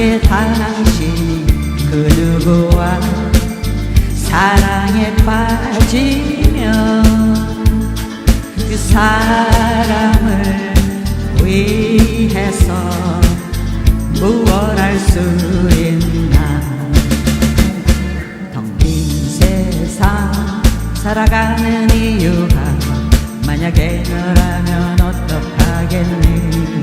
만약에 당신이 그 누구와 사랑에 빠지면 그 사람을 위해서 무얼 할수 있나? 텅 빈 세상 살아가는 이유가 만약에 너라면 어떡하겠니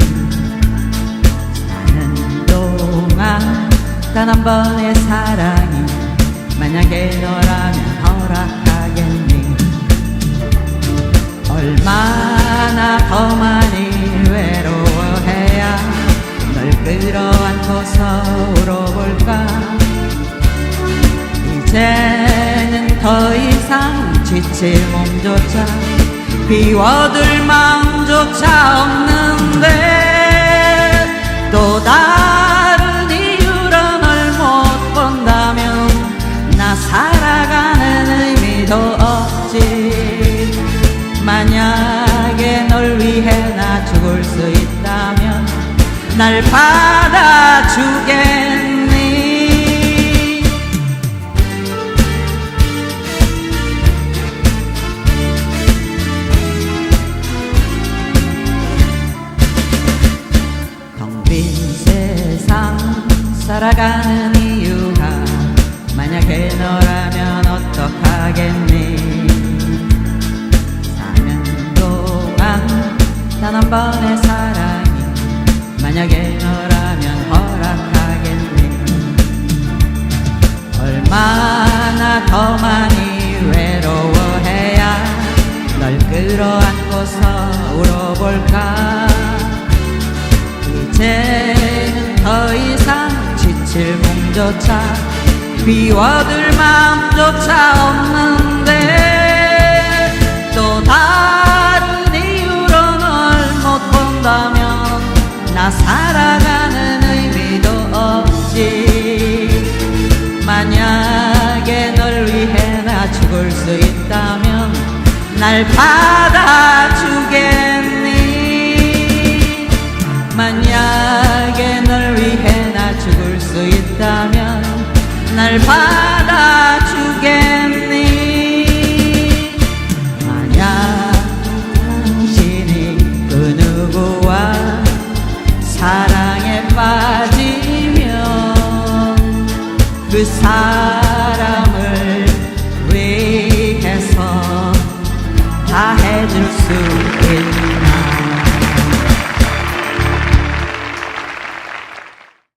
단 한 번의 사랑이 만약에 너라면 허락하겠니? 얼마나 더 많이 외로워해야 널 끌어안고서 울어볼까? 이제는 더 이상 지칠 몸조차 비워둘 마음조차 없는데 의미도 없지. 만약에 널 위해 나 죽을 수 있다면 날 받아주겠니? 텅 빈 세상 살아가는 이유가 만약에 너라면 한 번의 사랑이 만약에 너라면 허락하겠니 얼마나 더 많이 외로워해야 널 끌어안고서 울어볼까? 이제는 더 이상 지칠 몸조차 비워둘 마음조차 나 살아가는 의미도 없지. 만약에 널 위해 나 죽을 수 있다면 날 받아주겠니? 만약에 널 위해 나 죽을 수 있다면 날 받아주겠니 그 사람을 위해서 다 해줄 수 있나